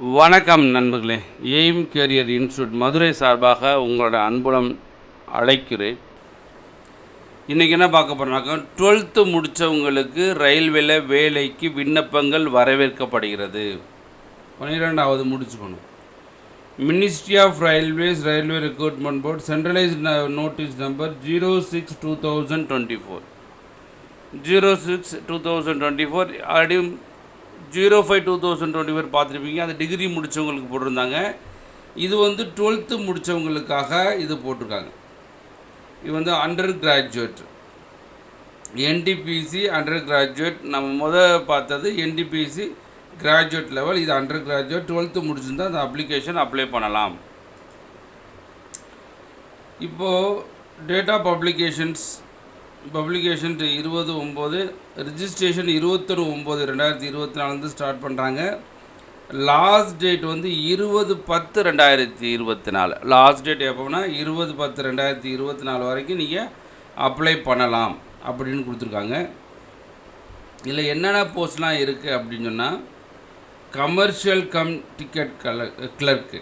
வணக்கம் நண்பர்களே. Aim carrier institute Madurai சார்பாக உங்களோட அன்புடன் அழைக்கிறேன். இன்றைக்கி என்ன பார்க்க போகிறோம்னாக்கா டுவெல்த்து முடித்தவங்களுக்கு ரயில்வேல வேலைக்கு விண்ணப்பங்கள் வரவேற்கப்படுகிறது. பன்னிரெண்டாவது முடிச்சுக்கணும். Ministry of railways railway recruitment board centralise notice number zero six two thousand twenty four zero six two thousand twenty four already zero five two thousand twenty four பார்த்துருப்பீங்க. அது டிகிரி முடித்தவங்களுக்கு போட்டிருந்தாங்க. இது வந்து டுவெல்த்து முடித்தவங்களுக்காக இது போட்டிருக்காங்க. இது வந்து undergraduate NTPC undergraduate நம்ம முத பார்த்தது என்டிபிசி கிராஜுவேட் லெவல் இது அண்டர் கிராஜுவேட் டுவெல்த்து முடிச்சிருந்தா அந்த அப்ளிகேஷன் அப்ளை பண்ணலாம். இப்போது டேட் ஆஃப் பப்ளிகேஷன்ஸ் பப்ளிகேஷன் இருபது ஒம்பது ரிஜிஸ்ட்ரேஷன் இருபத்தொரு ஒம்பது ரெண்டாயிரத்தி இருபத்தி நாலுலேருந்து ஸ்டார்ட் பண்ணுறாங்க லாஸ்ட் டேட் வந்து இருபது பத்து ரெண்டாயிரத்தி இருபத்தி நாலு லாஸ்ட் டேட் எப்போனா இருபது பத்து ரெண்டாயிரத்தி இருபத்தி நாலு வரைக்கும் நீங்கள் அப்ளை பண்ணலாம் அப்படின்னு கொடுத்துருக்காங்க. இதில் என்னென்ன போஸ்ட்லாம் இருக்குது அப்படின்னு சொன்னால் கமர்ஷியல் கம் டிக்கெட் கல clerk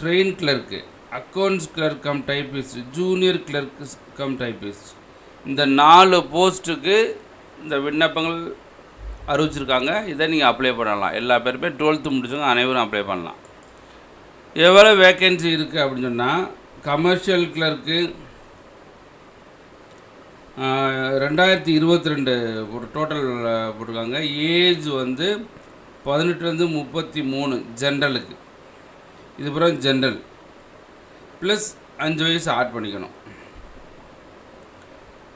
train clerk accounts clerk cum typist junior clerk cum typist இந்த நாலு போஸ்ட்டுக்கு இந்த விண்ணப்பங்கள் அறிவிச்சிருக்காங்க. இதை நீங்கள் அப்ளை பண்ணலாம். எல்லா பேருமே டுவெல்த்து முடிச்சவங்க அனைவரும் அப்ளை பண்ணலாம். எவ்வளோ வேக்கன்சி இருக்குது அப்படின்னு சொன்னால் கமர்ஷியல் கிளர்க்கு ரெண்டாயிரத்தி இருபத்தி ரெண்டு ஒரு டோட்டல் போட்டிருக்காங்க. ஏஜ் வந்து பதினெட்டுலேருந்து முப்பத்தி மூணு ஜென்ரலுக்கு இது ஜென்ரல் ப்ளஸ் அஞ்சு வயசு ஆட் பண்ணிக்கணும்.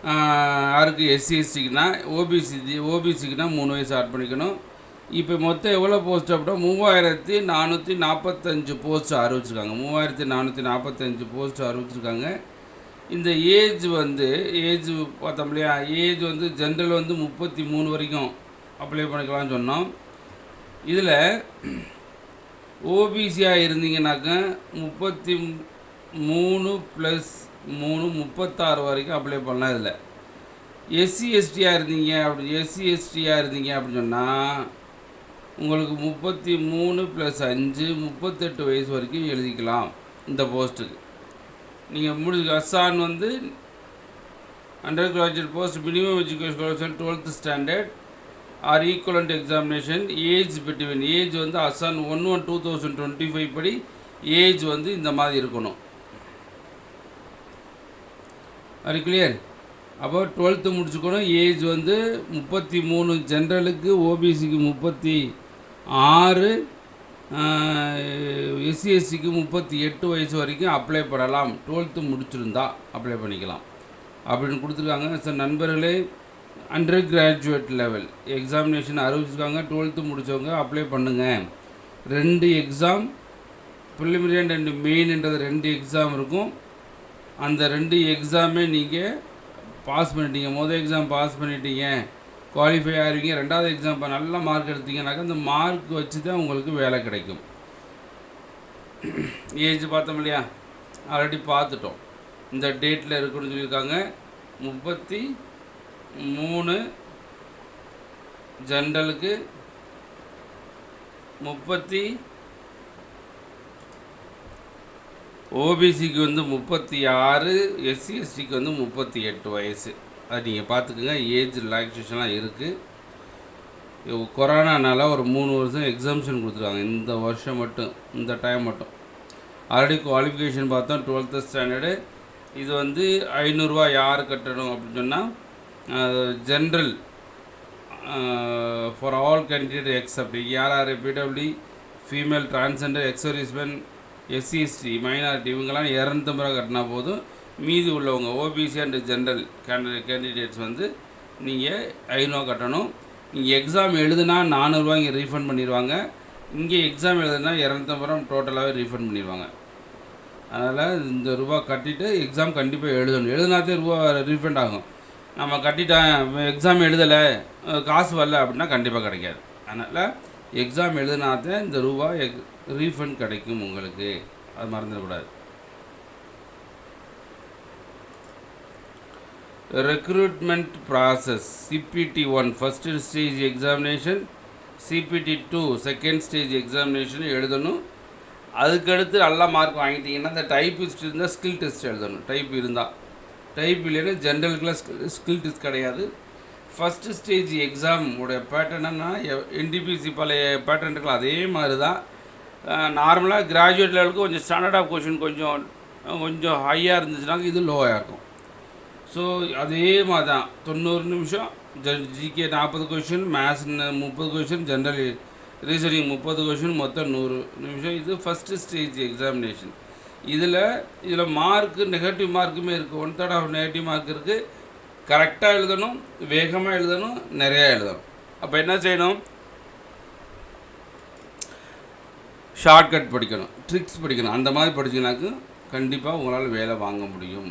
யாருக்கு எஸ்சி எஸ்டிக்குனா ஓபிசி ஓபிசிக்குனா மூணு வயசு ஆட் பண்ணிக்கணும். இப்போ மொத்தம் எவ்வளோ போஸ்ட் அப்படின்னா மூவாயிரத்தி நானூற்றி நாற்பத்தஞ்சு போஸ்ட் அறிவிச்சிருக்காங்க. மூவாயிரத்தி நானூற்றி நாற்பத்தஞ்சு போஸ்ட் அறிவிச்சிருக்காங்க. இந்த ஏஜ் வந்து ஏஜ் பார்த்தோம் இல்லையா? ஏஜ் வந்து ஜென்ரல் வந்து முப்பத்தி மூணு வரைக்கும் அப்ளை பண்ணிக்கலாம்னு சொன்னோம். இதில் ஓபிசியாக இருந்தீங்கன்னாக்க முப்பத்தி மூணு ப்ளஸ் மூணு முப்பத்தாறு வரைக்கும் அப்ளை பண்ணலாம் இதில். எஸ்சி எஸ்டியாக இருந்தீங்க அப்படி எஸ்சி எஸ்டியாக இருந்தீங்க அப்படின்னு சொன்னால் உங்களுக்கு முப்பத்தி மூணு ப்ளஸ் அஞ்சு முப்பத்தெட்டு வயசு வரைக்கும் எழுதிக்கலாம் இந்த போஸ்ட்டுக்கு நீங்கள் முடிஞ்சு அசான் வந்து undergraduate post minimum education qualification twelfth standard or equivalent examination age between age வந்து Azan one one two thousand twenty five படி ஏஜ் வந்து இந்த மாதிரி இருக்கணும். அது கிளியர் அப்போ டுவெல்த்து முடிச்சுக்கணும். ஏஜ் வந்து முப்பத்தி மூணு ஜென்ரலுக்கு ஓபிசிக்கு முப்பத்தி ஆறு எஸ்சிஎஸ்சிக்கு முப்பத்தி எட்டு வயசு வரைக்கும் அப்ளை பண்ணலாம். டுவெல்த்து முடிச்சிருந்தா அப்ளை பண்ணிக்கலாம். அப்படின்னு கொடுத்துருக்காங்க. சார் நண்பர்களே அண்டர் கிராஜுவேட் லெவல் எக்ஸாமினேஷன் அறிவிச்சிருக்காங்க. டுவெல்த்து முடித்தவங்க அப்ளை பண்ணுங்கள் ரெண்டு எக்ஸாம் ப்ரிலிமினரி அண்ட் ரெண்டு மெயின்ன்றது ரெண்டு எக்ஸாம் இருக்கும். அந்த ரெண்டு எக்ஸாமே நீங்கள் பாஸ் பண்ணிட்டீங்க. மொதல் எக்ஸாம் பாஸ் பண்ணிட்டீங்க. குவாலிஃபை ஆகிருவீங்க ரெண்டாவது எக்ஸாம் நல்ல மார்க் எடுத்தீங்கன்னாக்கா அந்த மார்க் வச்சு தான் உங்களுக்கு வேலை கிடைக்கும். ஏஜ் பார்த்தோம் இல்லையா? ஆல்ரெடி பார்த்துட்டோம். இந்த டேட்டில் இருக்குன்னு சொல்லியிருக்காங்க. முப்பத்தி மூணு ஜென்ரலுக்கு முப்பத்தி ஓபிசிக்கு வந்து முப்பத்தி ஆறு எஸ்சி எஸ்டிக்கு வந்து முப்பத்தி எட்டு வயசு. அது நீங்கள் பார்த்துக்குங்க ஏஜ் ரிலாக்ஸேஷன்லாம் இருக்குது கொரோனானால ஒரு மூணு வருஷம் எக்ஸாம்ஷன் கொடுத்துருக்காங்க. இந்த வருஷம் மட்டும் இந்த டைம் மட்டும். ஆல்ரெடி குவாலிஃபிகேஷன் பார்த்தோம் டுவெல்த்து ஸ்டாண்டர்டு இது வந்து ஐநூறுரூவா யார் கட்டணும் அப்படின்னு சொன்னால் general for all candidate except யார் யார் PW female transgender ex-servicemen SC ST minority இவங்கெல்லாம் இரநூத்தம்பது ரூபா கட்டினா போதும். மீதி உள்ளவங்க OBC and general candi candidates வந்து நீங்கள் ஐநூறுவா கட்டணும். நீங்கள் எக்ஸாம் எழுதுனா நானூறுரூவா இங்கே ரீஃபண்ட் பண்ணிடுவாங்க. இங்கே எக்ஸாம் எழுதுனா இரநூத்தம்பது ரூபா டோட்டலாகவே ரீஃபண்ட் பண்ணிடுவாங்க. அதனால் இந்த ரூபா கட்டிட்டு எக்ஸாம் கண்டிப்பாக எழுதணும். எழுதுனாதே ரூபா ரீஃபண்ட் ஆகும். நம்ம கட்டிட்டேன் எக்ஸாம் எழுதலை காசு வரல அப்படின்னா கண்டிப்பாக கிடைக்காது. அதனால் எக்ஸாம் எழுதினா தான் இந்த ரூபா எக் ரீஃபண்ட் கிடைக்கும் உங்களுக்கு. அது மறந்துடக்கூடாது recruitment process CPT1 first stage examination CBT two second stage examination எழுதணும். அதுக்கடுத்து நல்லா மார்க் வாங்கிட்டீங்கன்னா இந்த டைப்பிஸ்ட் இருந்தால் ஸ்கில் டெஸ்ட் எழுதணும். டைப் இருந்தால் டைப் இல்லைன்னா ஜென்ரலுக்குலாம் ஸ்கில் ஸ்கில் டெஸ்ட் கிடையாது. ஃபஸ்ட்டு ஸ்டேஜ் எக்ஸாம் உடைய பேட்டர்னா என்டிபிசி பழைய பேட்டர்ன் இருக்கலாம் அதே மாதிரி தான் நார்மலாக கிராஜுவேட் லெவலுக்கு கொஞ்சம் ஸ்டாண்டர்ட் ஆஃப் கொஷின் கொஞ்சம் கொஞ்சம் ஹையாக இருந்துச்சுனாக்க இது லோவாக இருக்கும். ஸோ அதே மாதிரி தான் தொண்ணூறு நிமிஷம் ஜிகே நாற்பது கொஷின் மேத்ஸ் முப்பது கொஷின் ஜென்ரல் ரீசனிங் முப்பது கொஷின் மொத்தம் நூறு நிமிஷம். இது ஃபஸ்ட்டு ஸ்டேஜ் எக்ஸாமினேஷன் இதில் இதில் மார்க்கு நெகட்டிவ் மார்க்குமே இருக்குது one third of negative mark இருக்குது கரெக்டாக எழுதணும் வேகமாக எழுதணும் நிறையா எழுதணும். அப்போ என்ன செய்யணும்? ஷார்ட்கட் படிக்கணும் ட்ரிக்ஸ் படிக்கணும். அந்த மாதிரி படிச்சிங்கனாக்கு கண்டிப்பாக உங்களால் வேலை வாங்க முடியும்.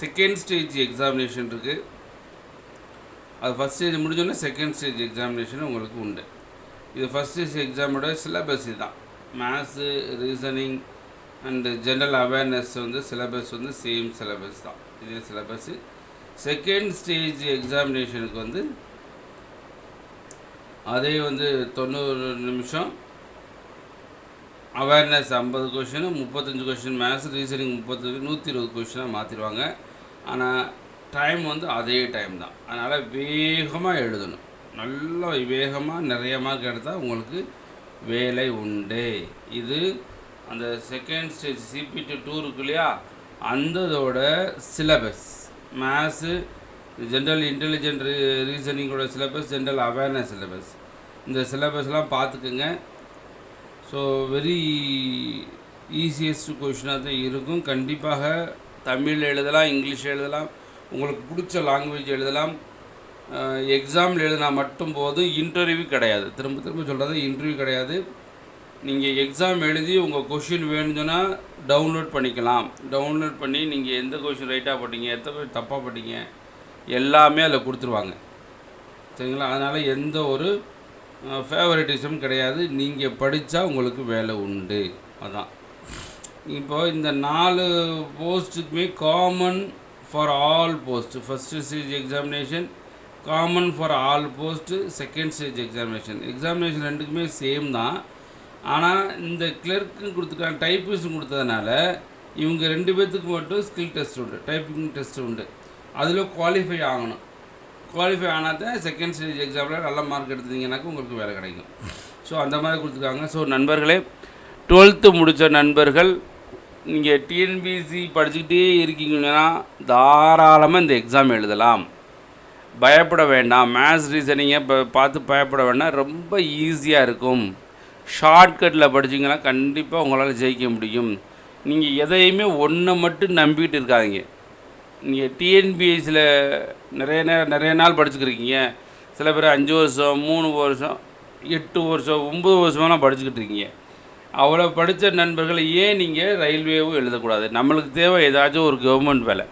செகண்ட் ஸ்டேஜ் எக்ஸாமினேஷன் இருக்குது அது ஃபஸ்ட் ஸ்டேஜ் முடிஞ்சோடனே செகண்ட் ஸ்டேஜ் எக்ஸாமினேஷன் உங்களுக்கு உண்டு. இது ஃபஸ்ட் ஸ்டேஜ் எக்ஸாமோட சிலபஸ் இதுதான். Maths reasoning and general awareness வந்து சிலபஸ் வந்து சேம் சிலபஸ் தான். இதே சிலபஸ்ஸு செகண்ட் ஸ்டேஜ் எக்ஸாமினேஷனுக்கு வந்து அதே வந்து தொண்ணூறு நிமிஷம். அவேர்னஸ் ஐம்பது கொஷின் முப்பத்தஞ்சு கொஷின் மேத்ஸ் ரீசனிங் முப்பத்தஞ்சு நூற்றி இருபது கொஷினாக மாற்றிடுவாங்க ஆனால் டைம் வந்து அதே டைம் தான். அதனால் வேகமாக எழுதணும். நல்லா வேகமாக நிறைய மார்க் எடுத்தால் உங்களுக்கு வேலை உண்டு. இது அந்த செகண்ட் ஸ்டேஜ் சிபிடி டூ இருக்கு இல்லையா? அந்ததோட syllabus maths general intelligent re ரீசனிங்கோட syllabus general awareness syllabus இந்த சிலபஸ்லாம் பார்த்துக்குங்க. ஸோ வெரி ஈஸியஸ்ட் கொஷினாக தான் இருக்கும். கண்டிப்பாக தமிழ் எழுதலாம் இங்கிலீஷ் எழுதலாம் உங்களுக்கு பிடிச்ச லாங்குவேஜ் எழுதலாம். எக்ஸாமில் எழுதினா மட்டும் போதும். இன்டர்வியூ கிடையாது. திரும்ப திரும்ப சொல்கிறது இன்டர்வியூ கிடையாது. நீங்கள் எக்ஸாம் எழுதி உங்கள் கொஷின் வேணும்னா டவுன்லோட் பண்ணிக்கலாம். டவுன்லோட் பண்ணி நீங்கள் எந்த கொஷின் ரைட்டாக போட்டீங்க எத்தனை கொஷின் தப்பாக போட்டீங்க எல்லாமே அதில் கொடுத்துருவாங்க. சரிங்களா? அதனால் எந்த ஒரு ஃபேவரட்டிசம் கிடையாது. நீங்கள் படித்தா உங்களுக்கு வேலை உண்டு. அதான். இப்போ இந்த நாலு போஸ்ட்டுக்குமே common for all post first stage examination common for all post second stage examination examination ரெண்டுக்குமே சேம் தான். ஆனால் இந்த கிளர்க்கும் கொடுத்துருக்காங்க டைப்பிஸ்ட்டும் கொடுத்ததுனால இவங்க ரெண்டு பேர்த்துக்கு மட்டும் ஸ்கில் டெஸ்ட் உண்டு டைப்பிங் டெஸ்ட் உண்டு. அதில் குவாலிஃபை ஆகணும். குவாலிஃபை ஆனால் தான் செகண்ட் ஸ்டேஜ் எக்ஸாமில் நல்ல மார்க் எடுத்தீங்கன்னாக்கா உங்களுக்கு வேலை கிடைக்கும். ஸோ அந்த மாதிரி கொடுத்துருக்காங்க. ஸோ நண்பர்களே டுவெல்த்து முடித்த நண்பர்கள் நீங்கள் டிஎன்பிசி படிச்சுக்கிட்டே இருக்கீங்கன்னா தாராளமாக இந்த எக்ஸாம் எழுதலாம். பயப்பட வேண்டாம். மேத்ஸ் ரீசனிங்கை இப்போ பார்த்து பயப்பட வேண்டாம். ரொம்ப ஈஸியாக இருக்கும். ஷார்ட்கட்டில் படிச்சிங்கன்னா கண்டிப்பாக உங்களால் ஜெயிக்க முடியும். நீங்கள் எதையுமே ஒன்றை மட்டும் நம்பிக்கிட்டு இருக்காதீங்க. நீங்கள் டிஎன்பிஎஸ்சியில் நிறைய நேரம் நிறைய நாள் படிச்சுக்கிருக்கீங்க சில பேர் அஞ்சு வருஷம் மூணு வருஷம் எட்டு வருஷம் ஒம்பது வருஷமெல்லாம் படிச்சுக்கிட்டு இருக்கீங்க அவ்வளோ படித்த நண்பர்கள் ஏன் நீங்கள் ரயில்வேவும் எழுதக்கூடாது? நம்மளுக்கு தேவை ஏதாச்சும் ஒரு கவர்மெண்ட் வேலை.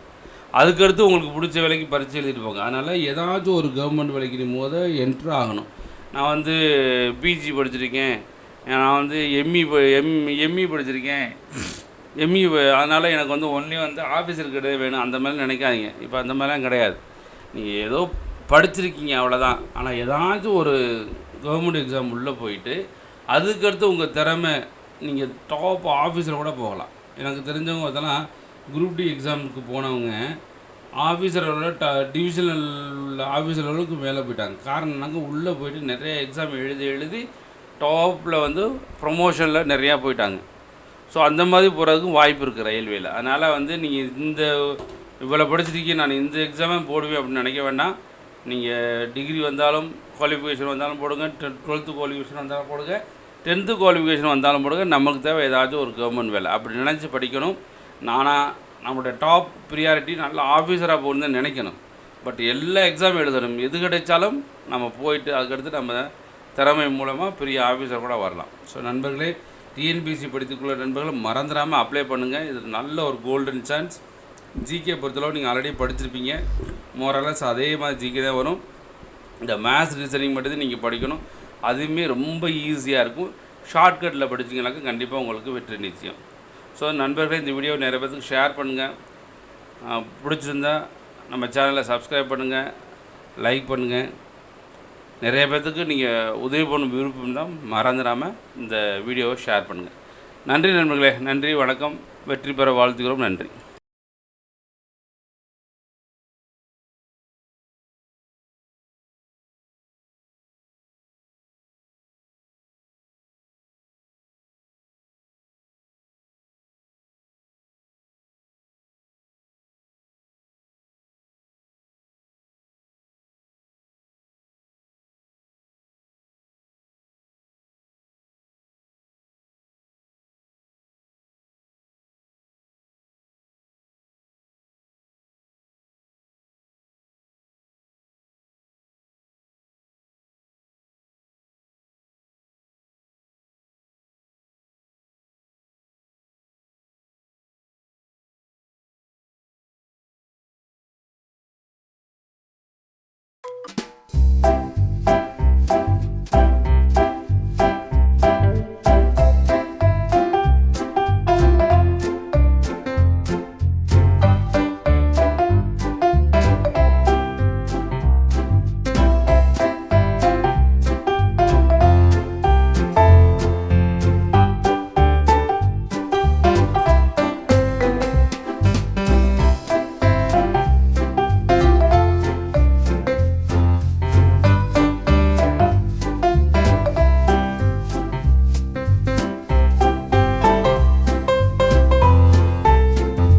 அதுக்கடுத்து உங்களுக்கு பிடிச்ச வேலைக்கு பரிச்சு எழுதிட்டு போங்க. அதனால் ஏதாச்சும் ஒரு கவர்மெண்ட் வேலைக்கு போத என்ட்ரு ஆகணும். நான் வந்து பிஜி படிச்சிருக்கேன். நான் வந்து எம்இ எம் எம்இ படிச்சிருக்கேன். எம்இ அதனால் எனக்கு வந்து ஒன்லி வந்து ஆஃபீஸர் கிடையாது வேணும். அந்த மாதிரி நினைக்காதீங்க. இப்போ அந்த மாதிரிலாம் கிடையாது. நீங்கள் ஏதோ படிச்சிருக்கீங்க அவ்வளோதான் ஆனால் ஏதாச்சும் ஒரு கவர்மெண்ட் எக்ஸாம் உள்ளே போயிட்டு அதுக்கடுத்து உங்கள் திறமை நீங்கள் டாப் ஆஃபீஸில் கூட போகலாம். எனக்கு தெரிஞ்சவங்க அதெல்லாம் குரூப் டி எக்ஸாமுக்கு போனவங்க ஆஃபீஸரோட ட டிவிஷனல் ஆஃபீஸர் அளவுக்கு மேலே போயிட்டாங்க. காரணம்னாக்க உள்ளே போயிட்டு நிறைய எக்ஸாம் எழுதி எழுதி டாப்பில் வந்து ப்ரொமோஷனில் நிறையா போயிட்டாங்க. ஸோ அந்த மாதிரி போகிறதுக்கும் வாய்ப்பு இருக்குது ரயில்வேயில் அதனால் வந்து நீங்கள் இந்த இவ்வளோ படிச்சிருக்கீங்க நான் இந்த எக்ஸாமே போடுவேன் அப்படின்னு நினைக்க வேண்டாம். நீங்கள் டிகிரி வந்தாலும் குவாலிஃபிகேஷன் வந்தாலும் போடுங்க டுவெல்த்து குவாலிஃபிகேஷன் வந்தாலும் போடுங்க டென்த்து குவாலிஃபிகேஷன் வந்தாலும் போடுங்க நமக்கு தேவை ஏதாச்சும் ஒரு கவர்மெண்ட் வேலை. அப்படி நினச்சி படிக்கணும். நானாக நம்மளுடைய டாப் ப்ரியாரிட்டி நல்ல ஆஃபீஸராக போகணுன்னு நினைக்கணும். பட் எல்லா எக்ஸாம் எழுதணும். எது கிடைச்சாலும் நம்ம போயிட்டு அதுக்கடுத்து நம்ம திறமை மூலமாக பெரிய ஆஃபீஸர் கூட வரலாம். ஸோ நண்பர்களே டிஎன்பிசி படித்துக்குள்ள நண்பர்கள் மறந்துடாமல் அப்ளை பண்ணுங்கள் இது நல்ல ஒரு கோல்டன் சான்ஸ் ஜிகே பொறுத்தளவு நீங்கள் ஆல்ரெடி படிச்சிருப்பீங்க. மோரலஸ் அதே மாதிரி ஜிகே தான் வரும். இந்த மேத்ஸ் ரீசனிங் மட்டும் நீங்கள் படிக்கணும். அதுவுமே ரொம்ப ஈஸியாக இருக்கும். ஷார்ட்கட்டில் படிச்சிங்கனாக்கா கண்டிப்பாக உங்களுக்கு வெற்றி நிச்சயம். ஸோ நண்பர்களே இந்த வீடியோ நிறைய பேருக்கு ஷேர் பண்ணுங்கள் பிடிச்சிருந்தா நம்ம சேனலை சப்ஸ்கிரைப் பண்ணுங்கள் லைக் பண்ணுங்கள் நிறைய பேர்த்துக்கு நீங்கள் உதவி பண்ணும் விருப்பம் தான். மறந்துடாமல் இந்த வீடியோவை ஷேர் பண்ணுங்கள் நன்றி நண்பர்களே நன்றி வணக்கம். வெற்றி பெற வாழ்த்துக்கிறோம் நன்றி.